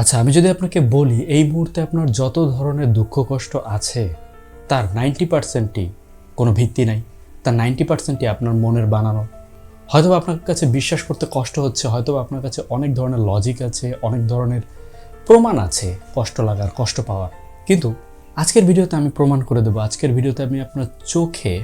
আচ্ছা আমি যদি আপনাকে বলি, এই মুহূর্তে আপনার যত ধরনের দুঃখ কষ্ট আছে, তার নাইনটি পার্সেন্টই কোনো ভিত্তি নাই। তার নাইনটি পার্সেন্টই আপনার মনের বানানো। হয়তো আপনার কাছে বিশ্বাস করতে কষ্ট হচ্ছে হয়তো আপনার কাছে অনেক ধরনের লজিক আছে, অনেক ধরনের প্রমাণ আছে কষ্ট লাগার, কষ্ট পাওয়ার। কিন্তু আজকের ভিডিওতে আমি প্রমাণ করে দেবো, আজকের ভিডিওতে আমি আপনার চোখে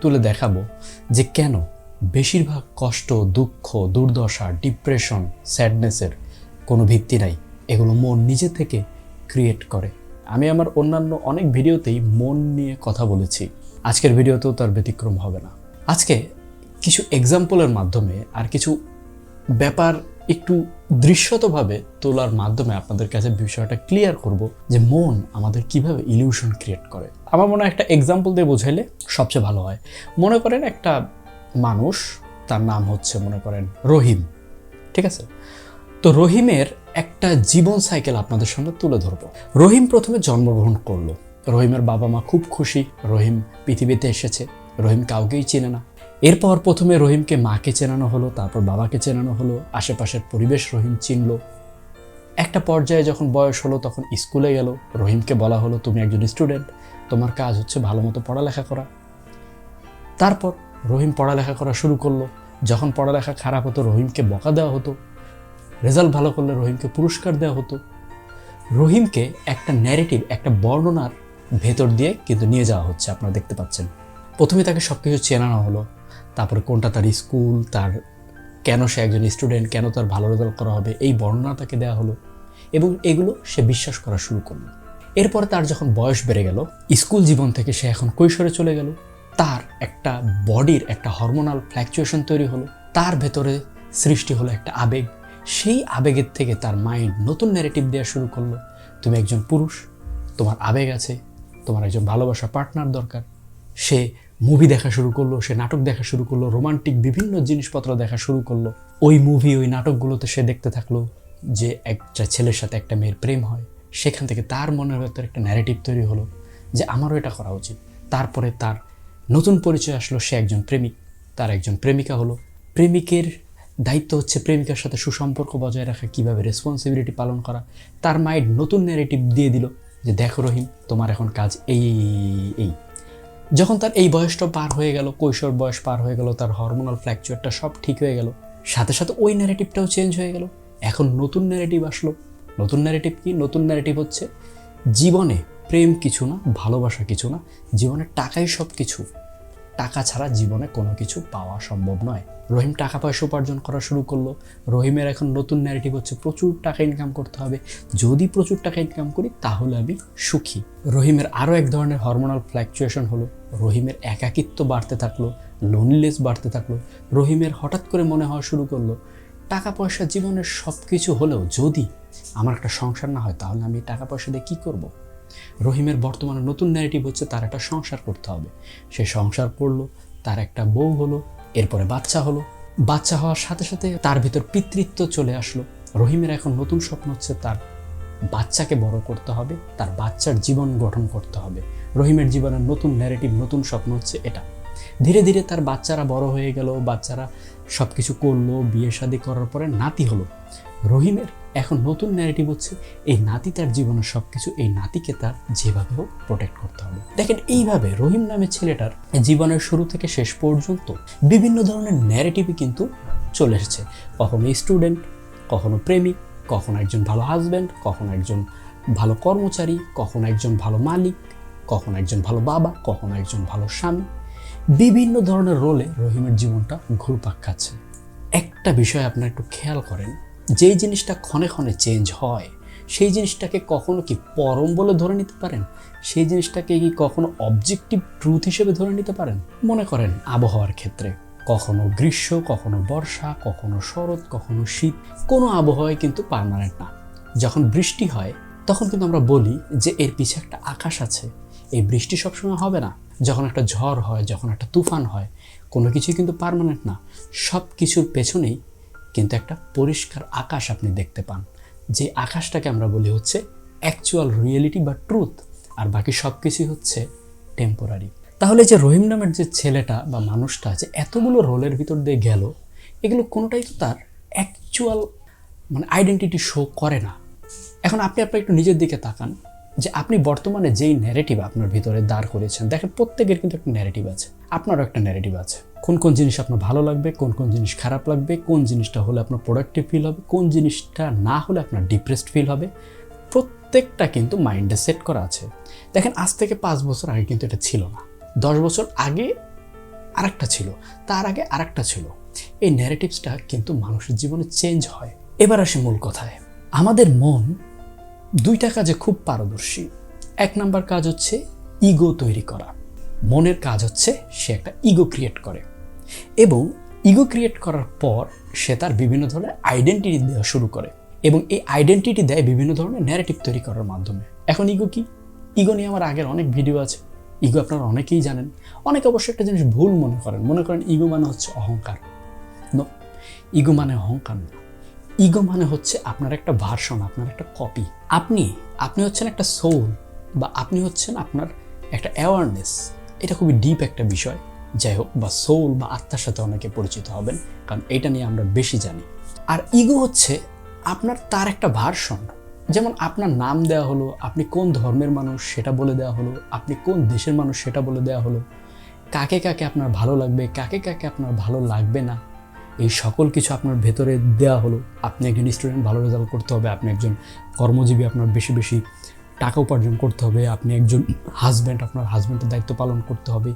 তুলে দেখাবো যে কেন বেশিরভাগ কষ্ট, দুঃখ, দুর্দশা ডিপ্রেশন স্যাডনেসের কোনো ভিত্তি নাই। এগুলো মন নিজে থেকে ক্রিয়েট করে। আমি আমার অন্যান্য অনেক ভিডিওতেই মন নিয়ে কথা বলেছি। আজকের ভিডিওতেও তার ব্যতিক্রম হবে না। আজকে কিছু এক্সাম্পলের মাধ্যমে আর কিছু ব্যাপার একটু দৃশ্যতভাবে তোলার মাধ্যমে আপনাদের কাছে বিষয়টা ক্লিয়ার করব যে মন আমাদের কীভাবে ইলিউশন ক্রিয়েট করে। আমার মনে হয় একটা এক্সাম্পল দিয়ে বোঝাইলে সবচেয়ে ভালো হয়। মনে করেন একটা মানুষ, তার নাম হচ্ছে মনে করেন রহিম। ঠিক আছে? তো রহিমের একটা জীবন সাইকেল আপনাদের সামনে তুলে ধরবো। রহিম প্রথমে জন্মগ্রহণ করল। রহিমের বাবা মা খুব খুশি। রহিম পৃথিবীতে এসেছে। রহিম কাউকেই চেনে না। এরপর প্রথমে রহিমকে মাকে চেনানো হলো, তারপর বাবাকে চেনানো হলো, আশেপাশের পরিবেশ রহিম চিনল। একটা পর্যায়ে যখন বয়স হলো, তখন স্কুলে গেল। রহিমকে বলা হলো, তুমি একজন স্টুডেন্ট তোমার কাজ হচ্ছে ভালো মতো পড়ালেখা করা। তারপর রহিম পড়ালেখা করা শুরু করল। যখন পড়ালেখা খারাপ হতো, রহিমকে বকা দেওয়া হতো। রেজাল্ট ভালো করলে রহিমকে পুরস্কার দেওয়া হতো। রহিমকে একটা ন্যারেটিভ একটা বর্ণনার ভেতর দিয়ে কিন্তু নিয়ে যাওয়া হচ্ছে, আপনারা দেখতে পাচ্ছেন। প্রথমে তাকে সব কিছু চেনানো হলো, তারপরে কোনটা তার স্কুল, তার কেন সে একজন স্টুডেন্ট কেন তার ভালো রেজাল্ট করা হবে, এই বর্ণনা তাকে দেওয়া হলো এবং এগুলো সে বিশ্বাস করা শুরু করল। এরপরে তার যখন বয়স বেড়ে গেল, স্কুল জীবন থেকে সে এখন কৈশোরে চলে গেল। তার একটা বডির একটা হরমোনাল ফ্ল্যাকচুয়েশন তৈরি হলো, তার ভেতরে সৃষ্টি হলো একটা আবেগ। সেই আবেগের থেকে তার মাইন্ড নতুন ন্যারেটিভ দেওয়া শুরু করল। তুমি একজন পুরুষ, তোমার আবেগ আছে, তোমার একজন ভালোবাসা পার্টনার দরকার। সে মুভি দেখা শুরু করল, সে নাটক দেখা শুরু করল রোমান্টিক বিভিন্ন জিনিসপত্র দেখা শুরু করল। ওই মুভি ওই নাটকগুলোতে সে দেখতে থাকল যে একটা ছেলের সাথে একটা মেয়ের প্রেম হয়। সেখান থেকে তার মনের ভেতরে একটা ন্যারেটিভ তৈরি হলো যে আমারও এটা করা উচিত। তারপরে তার নতুন পরিচয় আসলো, সে একজন প্রেমিক, তার একজন প্রেমিকা হলো। প্রেমিকের দায়িত্ব হচ্ছে প্রেমিকার সাথে সুসম্পর্ক বজায় রাখা কীভাবে রেসপন্সিবিলিটি পালন করা। তার মাইন্ড নতুন ন্যারেটিভ দিয়ে দিল যে দেখো রহিম তোমার এখন কাজ এই এই, যখন তার এই বয়সটা পার হয়ে গেল কৈশোর বয়স পার হয়ে গেল তার হরমোনাল ফ্ল্যাকচুয়েটটা সব ঠিক হয়ে গেল সাথে সাথে ওই ন্যারেটিভটাও চেঞ্জ হয়ে গেল। এখন নতুন ন্যারেটিভ আসলো। নতুন ন্যারেটিভ কি? নতুন ন্যারেটিভ হচ্ছে জীবনে প্রেম কিছু না ভালোবাসা কিছু না জীবনে টাকাই সব কিছু টাকা ছাড়া জীবনে কোনো কিছু পাওয়া সম্ভব নয়। রহিম টাকা পয়সা উপার্জন করা শুরু করল। রহিমের এখন নতুন ন্যারেটিভ হচ্ছে, প্রচুর টাকা ইনকাম করতে হবে। যদি প্রচুর টাকা ইনকাম করি, তাহলে আমি সুখী। রহিমের আরও এক ধরনের হরমোনাল ফ্ল্যাকচুয়েশন হলো, রহিমের একাকিত্ব বাড়তে থাকল লোনলেস বাড়তে থাকল। রহিমের হঠাৎ করে মনে হওয়া শুরু করল, টাকা পয়সা জীবনের সব কিছু হলেও যদি আমার একটা সংসার না হয়, তাহলে আমি টাকা পয়সা দিয়ে কী করব? রহিমের বর্তমানে নতুন ন্যারেটিভ হচ্ছে তার একটা সংসার করতে হবে। সে সংসার করল, তার একটা বউ হলো, এরপরে বাচ্চা হলো। বাচ্চা হওয়ার সাথে সাথে তার ভিতর পিতৃত্ব চলে আসলো। রহিমের এখন নতুন স্বপ্ন হচ্ছে তার বাচ্চাকে বড় করতে হবে, তার বাচ্চার জীবন গঠন করতে হবে। রহিমের জীবনের নতুন ন্যারেটিভ নতুন স্বপ্ন হচ্ছে এটা। ধীরে ধীরে তার বাচ্চারা বড় হয়ে গেল, বাচ্চারা সব কিছু করল, বিয়ে শাদি করার পরে নাতি হলো। রহিমের এখন নতুন ন্যারেটিভ হচ্ছে, এই নাতি তার জীবনের সব কিছু এই নাতিকে তার যেভাবে হোক প্রোটেক্ট করতে হবে। দেখেন, এইভাবে রহিম নামের ছেলেটার জীবনের শুরু থেকে শেষ পর্যন্ত বিভিন্ন ধরনের ন্যারেটিভই কিন্তু চলে এসেছে। কখনো স্টুডেন্ট কখনো প্রেমিক, কখনো একজন ভালো হাজব্যান্ড কখনো একজন ভালো কর্মচারী, কখনো একজন ভালো মালিক, কখনো একজন ভালো বাবা, কখনো একজন ভালো স্বামী। বিভিন্ন ধরনের রোলে রহিমের জীবনটা ঘুরপাক খাচ্ছে। একটা বিষয় আপনারা একটু খেয়াল করেন যেই জিনিসটা ক্ষণে ক্ষণে চেঞ্জ হয়, সেই জিনিসটাকে কখনো কি পরম বলে ধরে নিতে পারেন? সেই জিনিসটাকে কি কখনো অবজেক্টিভ ট্রুথ হিসেবে ধরে নিতে পারেন? মনে করেন আবহাওয়ার ক্ষেত্রে, কখনো গ্রীষ্ম, কখনো বর্ষা, কখনো শরৎ, কখনো শীত, কোনো আবহাওয়াই কিন্তু পার্মানেন্ট না। যখন বৃষ্টি হয়, তখন কিন্তু আমরা বলি যে এর পিছে একটা আকাশ আছে। এই বৃষ্টি সবসময় হবে না। যখন একটা ঝড় হয়, যখন একটা তুফান হয়, কোনো কিছুই কিন্তু পার্মানেন্ট না। সব কিছুর পেছনেই কিন্তু একটা পরিষ্কার আকাশ আপনি দেখতে পান। যে আকাশটাকে আমরা বলি হচ্ছে অ্যাকচুয়াল রিয়েলিটি বা ট্রুথ আর বাকি সব কিছুই হচ্ছে টেম্পোরারি তাহলে যে রহিম নামের যে ছেলেটা বা মানুষটা যে এতগুলো রোলের ভিতর দিয়ে গেল, এগুলো কোনোটাই তো তার অ্যাকচুয়াল মানে আইডেন্টিটি শো করে না। এখন আপনি আপনার একটু নিজের দিকে তাকান। যে আপনি বর্তমানে যেই ন্যারেটিভ আপনার ভিতরে দাঁড় করেছেন দেখেন প্রত্যেকের কিন্তু একটা ন্যারেটিভ আছে, আপনারও একটা ন্যারেটিভ আছে। কোন কোন জিনিস আপনার ভালো লাগবে, কোন কোন জিনিস খারাপ লাগবে, কোন জিনিসটা হলে আপনার প্রোডাক্টিভ ফিল হবে, কোন জিনিসটা না হলে আপনার ডিপ্রেসড ফিল হবে, প্রত্যেকটা কিন্তু মাইন্ডে সেট করা আছে। দেখেন আজ থেকে পাঁচ বছর আগে কিন্তু এটা ছিল না। দশ বছর আগে আরেকটা ছিল, তার আগে আরেকটা ছিল। এই ন্যারেটিভসটা কিন্তু মানুষের জীবনে চেঞ্জ হয়। এবার আসি মূল কথায়। আমাদের মন দুইটা কাজে খুব পারদর্শী। এক নাম্বার কাজ হচ্ছে ইগো তৈরি করা। মনের কাজ হচ্ছে সে একটা ইগো ক্রিয়েট করে। এবং ইগো ক্রিয়েট করার পর সে তার বিভিন্ন ধরনের আইডেন্টিটি দেওয়া শুরু করে এবং এই আইডেন্টিটি দেয় বিভিন্ন ধরনের ন্যারেটিভ তৈরি করার মাধ্যমে। এখন ইগো কি? ইগো নিয়ে আমার আগের অনেক ভিডিও আছে। ইগো আপনারা অনেকেই জানেন। অনেকে অবশ্যই একটা জিনিস ভুল মনে করেন। মনে করেন ইগো মানে হচ্ছে অহংকার। ইগো মানে অহংকার না। ইগো মানে হচ্ছে আপনার একটা ভার্সন, আপনার একটা কপি। আপনি আপনি হচ্ছেন একটা সোল বা আপনি হচ্ছেন আপনার একটা অ্যাওয়ারনেস এটা খুবই ডিপ একটা বিষয়। যাই হোক, বা সোল বা আত্মার সাথে অনেকে পরিচিত হবেন, কারণ এটা নিয়ে আমরা বেশি জানি। আর ইগো হচ্ছে আপনার তার একটা ভার্সন। যেমন আপনার নাম দেওয়া হলো, আপনি কোন ধর্মের মানুষ সেটা বলে দেওয়া হলো, আপনি কোন দেশের মানুষ সেটা বলে দেওয়া হলো। কাকে কাকে আপনার ভালো লাগবে, কাকে কাকে আপনার ভালো লাগবে না এই সকল কিছু আপনার ভেতরে দেওয়া হলো। আপনি একজন স্টুডেন্ট ভালো রেজাল্ট করতে হবে। আপনি একজন কর্মজীবী, আপনার বেশি বেশি টাকা উপার্জন করতে হবে। আপনি একজন হাজব্যান্ড আপনার হাজব্যান্ডের দায়িত্ব পালন করতে হবে।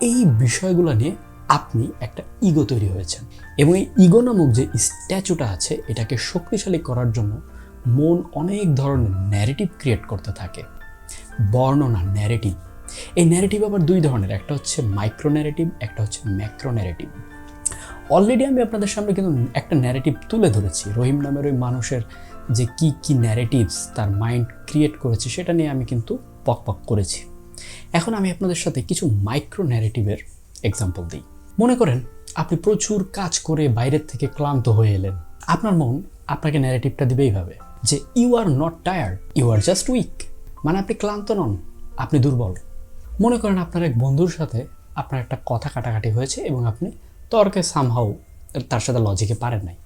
এই বিষয়গুলো নিয়ে আপনি একটা ইগো তৈরি হয়েছেন। এবং এই ইগো নামক যে স্ট্যাচুটা আছে, এটাকে শক্তিশালী করার জন্য মন অনেক ধরনের ন্যারেটিভ ক্রিয়েট করতে থাকে। বর্ণনা ন্যারেটিভ এই ন্যারেটিভ আবার দুই ধরনের। একটা হচ্ছে মাইক্রো ন্যারেটিভ একটা হচ্ছে ম্যাক্রো ন্যারেটিভ অলরেডি আমি আপনাদের সামনে কিন্তু একটা ন্যারেটিভ তুলে ধরেছি। রহিম নামের ওই মানুষের যে কি কি ন্যারেটিভস তার মাইন্ড ক্রিয়েট করেছে, সেটা নিয়ে আমি কিন্তু পক পক করেছি। এখন আমি আপনাদের সাথে কিছু মাইক্রো ন্যারেটিভের এক্সাম্পল দিই। মনে করেন, আপনি প্রচুর কাজ করে বাইরের থেকে ক্লান্ত হয়ে এলেন। আপনার মন আপনাকে ন্যারেটিভটা দিবে এইভাবে যে you are not tired you are just weak মানে আপনি ক্লান্ত নন, আপনি দুর্বল। মনে করেন আপনার এক বন্ধুর সাথে আপনার একটা কথা কাটাকাটি হয়েছে এবং আপনি তর্কে সামহাও তার সাথে লজিকে পারেন নাই।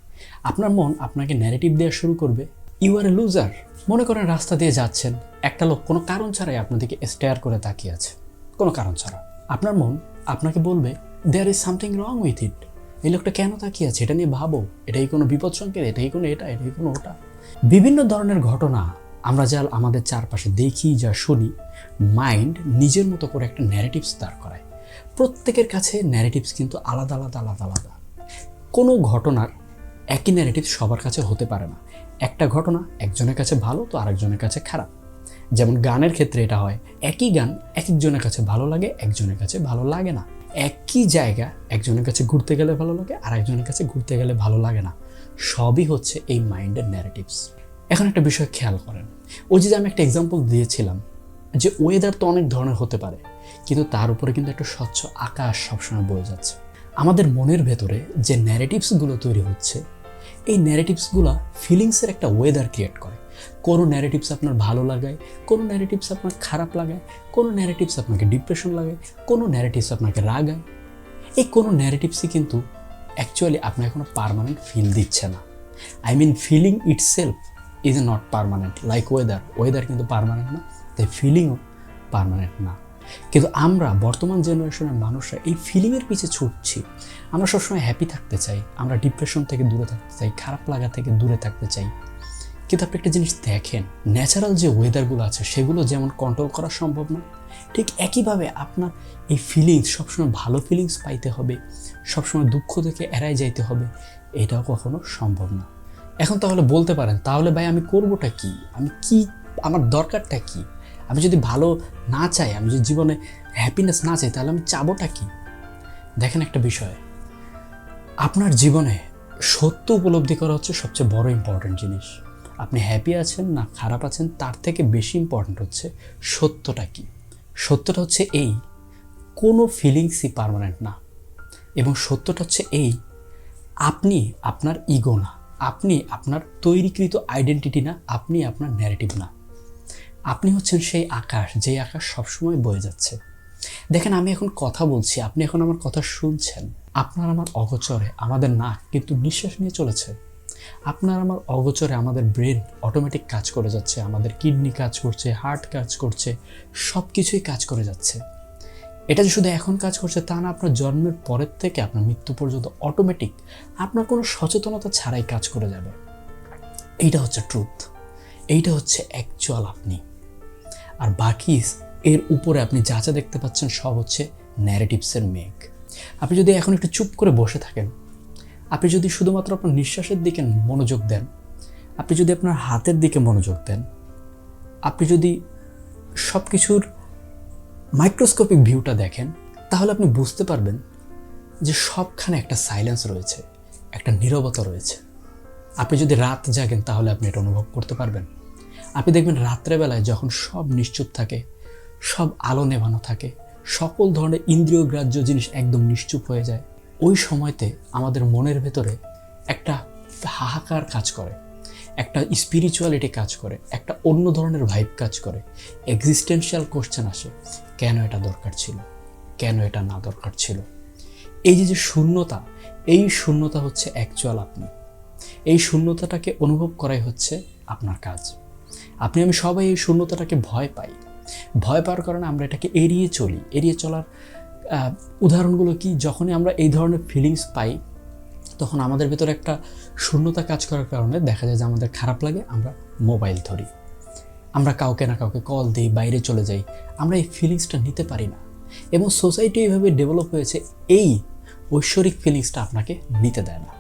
আপনার মন আপনাকে ন্যারেটিভ দেওয়া শুরু করবে। ইউ আর এ লুজার মনে করেন রাস্তা দিয়ে যাচ্ছেন। একটা লোক কোনো কারণ ছাড়াই আপনার দিকে স্টেয়ার করে তাকিয়ে আছে। কোনো কারণ ছাড়া আপনার মন আপনাকে বলবে there is something wrong with it এই লোকটা কেন তাকিয়ে আছে? এটা নিয়ে ভাবো। এটাই কোনো বিপদ সংকেত, এটাই কোনো এটা, এটাই কোনো ওটা। বিভিন্ন ধরনের ঘটনা আমরা যা আমাদের চারপাশে দেখি, যা শুনি মাইন্ড নিজের মতো করে একটা ন্যারেটিভস দাঁড় করায়। প্রত্যেকের কাছে ন্যারেটিভস কিন্তু আলাদা আলাদা আলাদা আলাদা। কোনো ঘটনার একই ন্যারেটিভ সবার কাছে হতে পারে না। একটা ঘটনা একজনের কাছে ভালো, তো আরেকজনের কাছে খারাপ। যেমন গানের ক্ষেত্রে এটা হয়, একই গান এক একজনের কাছে ভালো লাগে, একজনের কাছে ভালো লাগে না। একই জায়গা একজনের কাছে ঘুরতে গেলে ভালো লাগে আর একজনের কাছে ঘুরতে গেলে ভালো লাগে না। সবই হচ্ছে এই মাইন্ডের ন্যারেটিভস এখন একটা বিষয় খেয়াল করেন। ওই যে আমি একটা এক্সাম্পল দিয়েছিলাম, যে ওয়েদার তো অনেক ধরনের হতে পারে। কিন্তু তার উপরে কিন্তু একটা স্বচ্ছ আকাশ সবসময় বয়ে যাচ্ছে। আমাদের মনের ভেতরে যে ন্যারেটিভসগুলো তৈরি হচ্ছে, এই ন্যারেটিভসগুলো ফিলিংসের একটা ওয়েদার ক্রিয়েট করে। কোনো ন্যারেটিভস আপনার ভালো লাগায়, কোনো ন্যারেটিভস আপনার খারাপ লাগায়, কোনো ন্যারেটিভস আপনাকে ডিপ্রেশন লাগায়, কোনো ন্যারেটিভস আপনাকে রাগায়। এই কোনো ন্যারেটিভসই কিন্তু অ্যাকচুয়ালি আপনাকে কোনো পারমানেন্ট ফিল দিচ্ছে না। I mean feeling itself is not permanent like weather weather কিন্তু পারমানেন্ট না, তাই ফিলিংও পারমানেন্ট না। কিন্তু আমরা, বর্তমান জেনারেশনের মানুষরা এই ফিলিংয়ের পিছে ছুটছি। আমরা সবসময় হ্যাপি থাকতে চাই, আমরা ডিপ্রেশন থেকে দূরে থাকতে চাই, খারাপ লাগা থেকে দূরে থাকতে চাই। কিন্তু আপনি একটা জিনিস দেখেন ন্যাচারাল যে ওয়েদারগুলো আছে, সেগুলো যেমন কন্ট্রোল করা সম্ভব না, ঠিক একইভাবে আপনার এই ফিলিংস সবসময় ভালো ফিলিংস পাইতে হবে, সবসময় দুঃখ থেকে এড়াই যাইতে হবে, এটাও কখনো সম্ভব না। এখন তাহলে বলতে পারেন, তাহলে ভাই আমি করবোটা কি? আমি কি, আমার দরকারটা কি? আমি যদি ভালো না চাই, আমি যদি জীবনে হ্যাপিনেস না চাই, তাহলে আমি চাবোটা কি? দেখেন একটা বিষয়। আপনার জীবনে সত্য উপলব্ধি করা হচ্ছে সবচেয়ে বড় ইম্পর্ট্যান্ট জিনিস। আপনি হ্যাপি আছেন না খারাপ আছেন, তার থেকে বেশি ইম্পর্ট্যান্ট হচ্ছে সত্যটা কি? সত্যটা হচ্ছে এই, কোনো ফিলিংসই পারমানেন্ট না। এবং সত্যটা হচ্ছে এই, আপনি আপনার ইগো না, আপনি আপনার তৈরিকৃত আইডেন্টিটি না, আপনি আপনার ন্যারেটিভ না। আপনি হচ্ছেন সেই আকাশ, যেই আকাশ সবসময় বয়ে যাচ্ছে। দেখেন, আমি এখন কথা বলছি, আপনি এখন আমার কথা শুনছেন। আপনার আমার অগোচরে আমাদের নাক কিন্তু নিঃশ্বাস নিয়ে চলেছে। আপনার আমার অগোচরে আমাদের ব্রেন অটোমেটিক কাজ করে যাচ্ছে, আমাদের কিডনি কাজ করছে, হার্ট কাজ করছে সব কিছুই কাজ করে যাচ্ছে। এটা যে শুধু এখন কাজ করছে তা না, আপনার জন্মের পরের থেকে আপনার মৃত্যু পর্যন্ত অটোমেটিক আপনার কোনো সচেতনতা ছাড়াই কাজ করে যাবে। এইটা হচ্ছে ট্রুথ এইটা হচ্ছে অ্যাকচুয়াল আপনি। আর বাকি এর উপরে আপনি যা যা দেখতে পাচ্ছেন সব হচ্ছে ন্যারেটিভসের মেঘ। আপনি যদি এখন একটু চুপ করে বসে থাকেন, আপনি যদি শুধুমাত্র আপনার নিঃশ্বাসের দিকে মনোযোগ দেন, আপনি যদি আপনার হাতের দিকে মনোযোগ দেন, আপনি যদি সব কিছুর মাইক্রোস্কোপিক ভিউটা দেখেন, তাহলে আপনি বুঝতে পারবেন যে সবখানে একটা সাইলেন্স রয়েছে, একটা নীরবতা রয়েছে। আপনি যদি রাত জাগেন, তাহলে আপনি এটা অনুভব করতে পারবেন। আপনি দেখবেন রাত্রেবেলায় যখন সব নিশ্চুপ থাকে, সব আলো নেভানো থাকে, সকল ধরনের ইন্দ্রিয় গ্রাহ্য জিনিস একদম নিশ্চুপ হয়ে যায়, ওই সময়তে আমাদের মনের ভেতরে একটা হাহাকার কাজ করে, একটা স্পিরিচুয়ালিটি কাজ করে, একটা অন্য ধরনের ভাইব কাজ করে এক্সিস্টেন্সিয়াল কোশ্চেন আসে, কেন এটা দরকার ছিল? কেন এটা না দরকার ছিল? এই যে যে শূন্যতা, এই শূন্যতা হচ্ছে অ্যাকচুয়াল আপনি। এই শূন্যতাটাকে অনুভব করাই হচ্ছে আপনার কাজ। আপনি, আমি সবাই এই শূন্যতাটাকে ভয় পাই। ভয় পাওয়ার কারণে আমরা এটাকে এড়িয়ে চলি। এড়িয়ে চলার উদাহরণগুলো কি? যখনই আমরা এই ধরনের ফিলিংস পাই, তখন আমাদের ভেতরে একটা শূন্যতা কাজ করার কারণে দেখা যায় যে আমাদের খারাপ লাগে, আমরা মোবাইল ধরি। আমরা কাউকে না কাউকে কল দিই, বাইরে চলে যাই। আমরা এই ফিলিংসটা নিতে পারি না। এবং সোসাইটি এইভাবে ডেভেলপ হয়েছে, এই ঐশ্বরিক ফিলিংসটা আপনাকে নিতে দেয় না।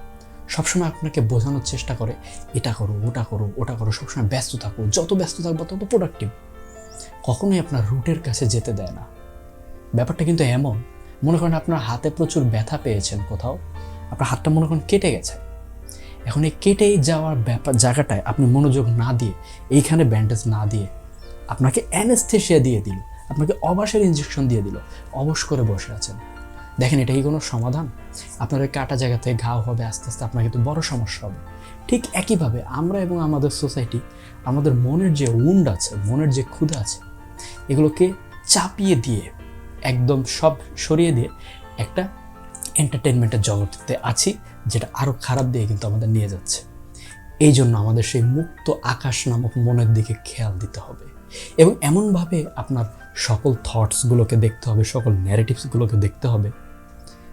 সবসময় আপনাকে বোঝানোর চেষ্টা করে, এটা করো, ওটা করো ওটা করো, সবসময় ব্যস্ত থাকো, যত ব্যস্ত থাকব তত প্রোডাক্টিভ কখনোই আপনার রুটের কাছে যেতে দেয় না। ব্যাপারটা কিন্তু এমন, মনে করেন আপনার হাতে প্রচুর ব্যথা পেয়েছেন কোথাও, আপনার হাতটা মনে করেন কেটে গেছে। এখন এই কেটে যাওয়ার ব্যাপার, জায়গাটায় আপনি মনোযোগ না দিয়ে, এইখানে ব্যান্ডেজ না দিয়ে, আপনাকে অ্যানেস্থেশিয়া দিয়ে দিল, আপনাকে অবাসের ইঞ্জেকশন দিয়ে দিল, অবশ করে বসে আছেন। দেখেন, এটা কি কোনো সমাধান? আপনার ওই কাটা জায়গাতে ঘাও হবে, আস্তে আস্তে আপনার কিন্তু বড় সমস্যা হবে। ঠিক একইভাবে আমরা এবং আমাদের সোসাইটি, আমাদের মনের যে উন্ড আছে, মনের যে ক্ষুধা আছে, এগুলোকে চাপিয়ে দিয়ে, একদম সব সরিয়ে দিয়ে একটা এন্টারটেনমেন্টের জগতে আছি, যেটা আরও খারাপ দিয়ে কিন্তু আমাদের নিয়ে যাচ্ছে। এই জন্য আমাদের সেই মুক্ত আকাশ নামক মনের দিকে খেয়াল দিতে হবে। এবং এমনভাবে আপনার সকল থটসগুলোকে দেখতে হবে, সকল ন্যারেটিভসগুলোকে দেখতে হবে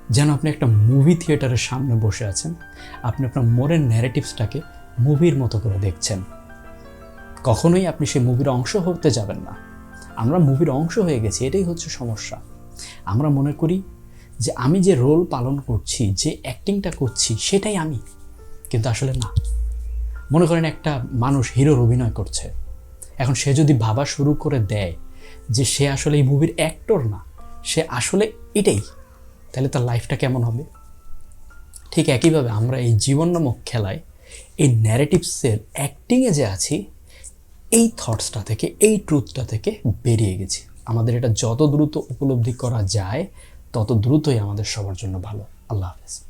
যেন আপনি একটা মুভি থিয়েটারের সামনে বসে আছেন, আপনি আপনার মোরের ন্যারেটিভসটাকে মুভির মতো করে দেখছেন। কখনোই আপনি সেই মুভির অংশ হতে যাবেন না। আমরা মুভির অংশ হয়ে গেছি, এটাই হচ্ছে সমস্যা। আমরা মনে করি যে আমি যে রোল পালন করছি, যে অ্যাক্টিংটা করছি, সেটাই আমি। কিন্তু আসলে না। মনে করেন একটা মানুষ হিরোর অভিনয় করছে। এখন সে যদি ভাবা শুরু করে দেয় যে সে আসলে এই মুভির অ্যাক্টর না, সে আসলে এটাই। তাহলে তার লাইফটা কেমন হবে? ঠিক একইভাবে আমরা এই জীবন নামক খেলায় এই ন্যারেটিভসের অ্যাক্টিংয়ে যে আছি, এই থটসটা থেকে, এই ট্রুথটা থেকে বেরিয়ে গেছি। আমাদের এটা যত দ্রুত উপলব্ধি করা যায়, তত দ্রুতই আমাদের সবার জন্য ভালো। আল্লাহ হাফেজ।